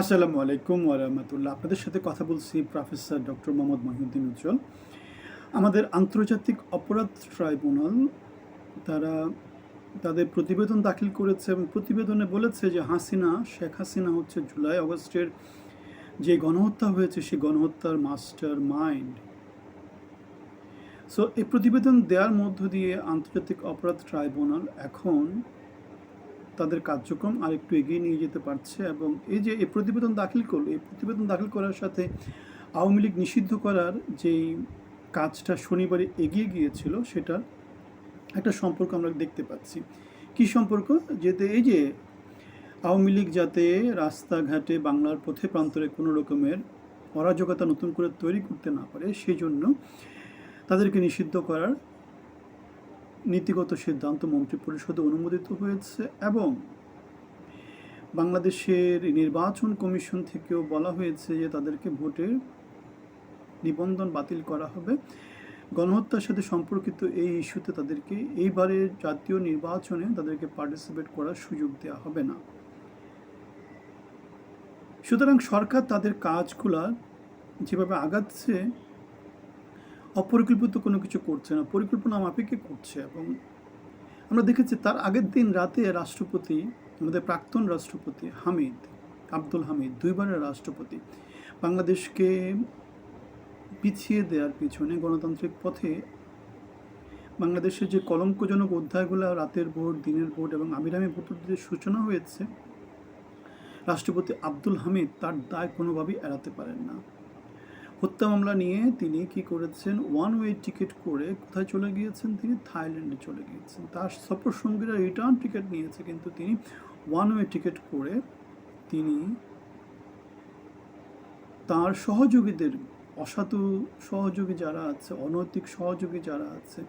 আসসালামু আলাইকুম ওরহমতুল্লাহ আপনাদের সাথে কথা বলছি প্রফেসর ডক্টর মোহাম্মদ মহিউদ্দিন উজ্জ্বল। আমাদের আন্তর্জাতিক অপরাধ ট্রাইব্যুনাল তারা তাদের প্রতিবেদন দাখিল করেছে এবং প্রতিবেদনে বলেছে যে হাসিনা, শেখ হাসিনা হচ্ছে জুলাই অগস্টের যে গণহত্যা হয়েছে, সেই গণহত্যার মাস্টার মাইন্ড। সো এই প্রতিবেদন দেওয়ার মধ্য দিয়ে আন্তর্জাতিক অপরাধ ট্রাইব্যুনাল এখন তাদের কার্যক্রম আর একটু এগিয়ে নিয়ে যেতে পারছে এবং এই যে এই প্রতিবেদন দাখিল করল, এই প্রতিবেদন দাখিল করার সাথে আওয়ামী লীগ নিষিদ্ধ করার যেই কাজটা শনিবারে এগিয়ে গিয়েছিল, সেটার একটা সম্পর্ক আমরা দেখতে পাচ্ছি। কি সম্পর্ক? যেতে এই যে আওয়ামী লীগ যাতে রাস্তাঘাটে বাংলার পথে প্রান্তরে কোনো রকমের অরাজকতা নতুন করে তৈরি করতে না পারে সেই জন্য তাদেরকে নিষিদ্ধ করার নীতিগত সিদ্ধান্ত মন্ত্রী পরিষদে অনুমোদিত হয়েছে এবং বাংলাদেশের নির্বাচন কমিশন থেকেও বলা হয়েছে যে তাদেরকে ভোটের নিবন্ধন বাতিল করা হবে। গণহত্যার সাথে সম্পর্কিত এই ইস্যুতে তাদেরকে এইবারের জাতীয় নির্বাচনে তাদেরকে পার্টিসিপেট করার সুযোগ দেওয়া হবে না। সুতরাং সরকার তাদের কাজগুলা যেভাবে আগাচ্ছে অপরিকল্পিত কোনো কিছু করছে না, পরিকল্পনা মাফিকে করছে এবং আমরা দেখেছি তার আগের দিন রাতে রাষ্ট্রপতি, আমাদের প্রাক্তন রাষ্ট্রপতি হামিদ, আব্দুল হামিদ, দুইবারের রাষ্ট্রপতি, বাংলাদেশকে পিছিয়ে দেওয়ার পিছনে গণতান্ত্রিক পথে বাংলাদেশের যে কলঙ্কজনক অধ্যায়গুলো রাতের ভোট, দিনের ভোট এবং আমিরামি ভোটের যে সূচনা হয়েছে, রাষ্ট্রপতি আব্দুল হামিদ তার দায় কোনোভাবেই এড়াতে পারেন না। হত্যা মামলা নিয়ে তিনি কি করেছেন? ওয়ান ওয়ে টিকিট করে কোথায় চলে গিয়েছেন তিনি? থাইল্যান্ডে চলে গিয়েছেন। তার সফর সঙ্গীরা রিটার্ন টিকিট নিয়েছে, কিন্তু তিনি ওয়ান ওয়ে টিকিট করে তিনি তার সহযোগীদের, অসাধু সহযোগী যারা আছে, অনৈতিক সহযোগী যারা আছে,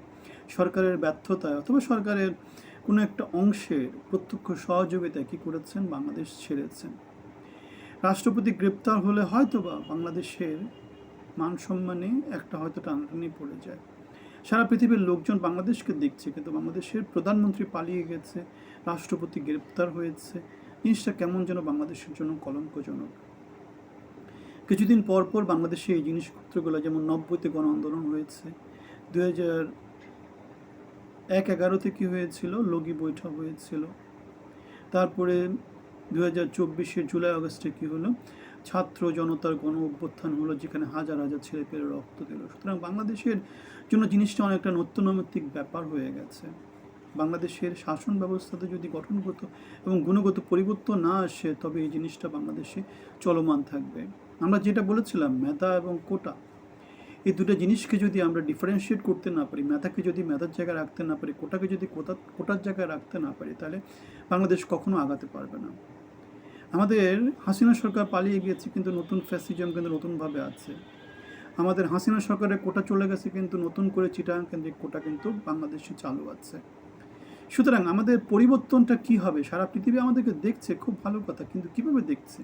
সরকারের ব্যর্থতায় অথবা সরকারের কোনো একটা অংশের প্রত্যক্ষ সহযোগিতায় কী করেছেন? বাংলাদেশ ছেড়েছেন। রাষ্ট্রপতি গ্রেপ্তার হলে হয়তোবা বাংলাদেশের মান সম্মানে একটা হয়তো টানাটানি পড়ে যায়। সারা পৃথিবীর লোকজন বাংলাদেশকে দেখছে, কিন্তু বাংলাদেশের প্রধানমন্ত্রী পালিয়ে গেছে, রাষ্ট্রপতি গ্রেপ্তার হয়েছে। জিনিসটা কেমন যেন বাংলাদেশের জন্য কলঙ্কজনক। কিছুদিন পর পর বাংলাদেশে এই জিনিসপত্রগুলো, যেমন নব্বইতে গণ আন্দোলন হয়েছে দু হাজার এক এগারোতে কী হয়েছিল? লগি বৈঠক হয়েছিল। তারপরে দু হাজার চব্বিশে জুলাই আগস্টে কী হলো? ছাত্র জনতার গণ অভ্যুত্থান হলো, যেখানে হাজার হাজার ছেলে পেলে রক্ত দিল। সুতরাং বাংলাদেশের জন্য জিনিসটা অনেকটা নৈতিক ব্যাপার হয়ে গেছে। বাংলাদেশের শাসন ব্যবস্থাতে যদি গঠনগত এবং গুণগত পরিবর্তন না আসে, তবে এই জিনিসটা বাংলাদেশে চলমান থাকবে। আমরা যেটা বলেছিলাম, মেধা এবং কোটা, এই দুটো জিনিসকে যদি আমরা ডিফারেন্সিয়েট করতে না পারি, মেধাকে যদি মেধার জায়গায় রাখতে না পারি, কোটাকে যদি কোটা, কোটার জায়গায় রাখতে না পারি, তাহলে বাংলাদেশ কখনো আগাতে পারবে না। আমাদের হাসিনা সরকার পালিয়ে গিয়েছে কিন্তু নতুন ফ্যাসিজম কিন্তু নতুনভাবে আছে। আমাদের হাসিনা সরকারের কোটা চলে গেছে, কিন্তু নতুন করে চিটাং কেন্দ্রিক কোটা কিন্তু বাংলাদেশে চালু আছে। সুতরাং আমাদের পরিবর্তনটা কি হবে? সারা পৃথিবী আমাদেরকে দেখছে, খুব ভালো কথা, কিন্তু কীভাবে দেখছে?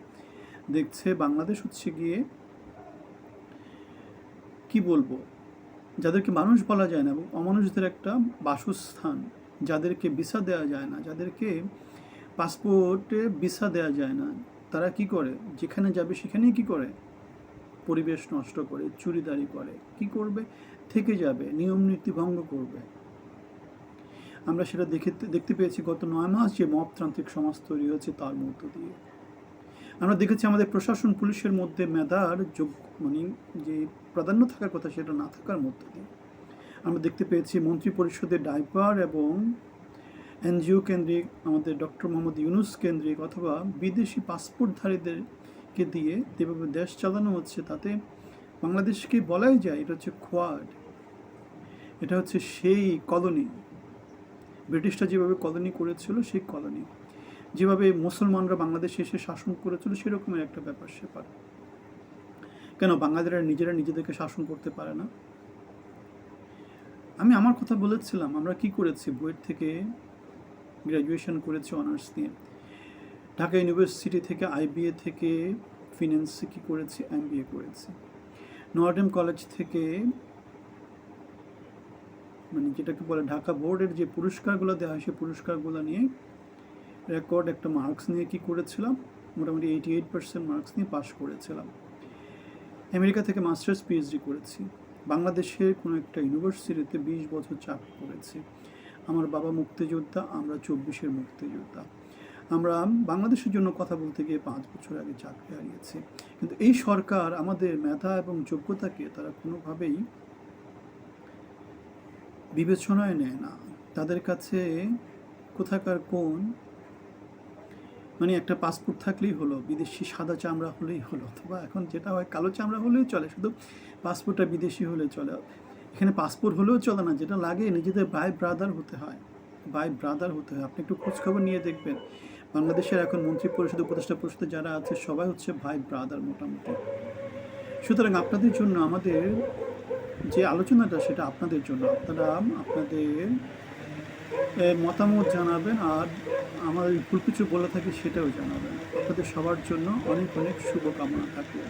দেখছে বাংলাদেশ হচ্ছে গিয়ে, কি বলব? যাদেরকে মানুষ বলা যায় না, এবং অমানুষদের একটা বাসস্থান, যাদেরকে ভিসা দেওয়া যায় না, যাদেরকে পাসপোর্টে ভিসা দেওয়া যায় না। তারা কি করে? যেখানে যাবে সেখানেই কি করে? পরিবেশ নষ্ট করে, চুরিদারি করে। কি করবে? থেকে যাবে, নিয়ম নীতি ভঙ্গ করবে। আমরা সেটা দেখে, দেখতে পেয়েছি গত নয় মাস যে মপতান্ত্রিক সমাজ তৈরি হয়েছে তার মধ্য দিয়ে। আমরা দেখেছি আমাদের প্রশাসন পুলিশের মধ্যে মেধার যোগ মানে যে প্রাধান্য থাকার কথা সেটা না থাকার মধ্য দিয়ে। আমরা দেখতে পেয়েছি মন্ত্রী পরিষদের ডাইপার এবং এনজিও কেন্দ্রিক, আমাদের ডক্টর মোহাম্মদ ইউনুস কেন্দ্রিক অথবা বিদেশি পাসপোর্টধারীদেরকে দিয়ে যেভাবে দেশ চালানো হচ্ছে তাতে বাংলাদেশকে বলাই যায় এটা হচ্ছে খোয়াড এটা হচ্ছে সেই কলোনি। ব্রিটিশরা যেভাবে কলোনি করেছিল সেই কলোনি। যেভাবে মুসলমানরা বাংলাদেশে এসে শাসন করেছিল সেরকমের একটা ব্যাপার সেপার। কেন বাঙালিরা নিজেরা নিজেদেরকে শাসন করতে পারে না? আমি আমার কথা বলেছিলাম, আমরা কি করেছি? বইয়ের থেকে গ্র্যাজুয়েশন করেছি অনার্স নিয়ে। ঢাকা ইউনিভার্সিটি থেকে আইবিএ থেকে ফিন্যান্সে কি করেছি? এম করেছি। নর্ডেম কলেজ থেকে মানে যেটাকে বলে ঢাকা বোর্ডের যে পুরস্কারগুলো দেওয়া হয়, সেই পুরস্কারগুলো নিয়ে রেকর্ড একটা মার্কস নিয়ে কি করেছিলাম? মোটামুটি এইটি এইট পার্সেন্ট মার্কস নিয়ে পাশ করেছিলাম। আমেরিকা থেকে মাস্টার্স পিএইচডি করেছি। বাংলাদেশের কোনো একটা ইউনিভার্সিটিতে বিশ বছর চাকরি করেছি আমার বাবা মুক্তিযোদ্ধা, আমরা চব্বিশের মুক্তিযোদ্ধা। আমরা বাংলাদেশের জন্য কথা বলতে গিয়ে পাঁচ বছর আগে চাকরি হারিয়েছি। কিন্তু এই সরকার আমাদের মেধা এবং যোগ্যতাকে তারা কোনোভাবেই বিবেচনায় নেয় না। তাদের কাছে কোথাকার কোন? মানে একটা পাসপোর্ট থাকলেই হলো, বিদেশি সাদা চামড়া হলেই হলো, অথবা এখন যেটা হয় কালো চামড়া হলেই চলে, শুধু পাসপোর্টটা বিদেশি হলে চলে। এখানে পাসপোর্ট হলেও চলে না, যেটা লাগে নিজেদের ভাই ব্রাদার হতে হয় ভাই ব্রাদার হতে হয়। আপনি একটু খোঁজখবর নিয়ে দেখবেন। বাংলাদেশের এখন মন্ত্রী পরিষদ, উপদেষ্টা পরিষদে যারা আছে, সবাই হচ্ছে ভাই ব্রাদার মোটামুটি। সুতরাং আপনাদের জন্য আমাদের যে আলোচনাটা, সেটা আপনাদের জন্য। আপনারা আপনাদের মতামত জানাবেন আর আমার ভুল কিছু বলে থাকি, সেটাও জানাবেন। আপনাদের সবার জন্য অনেক অনেক শুভকামনা থাকবে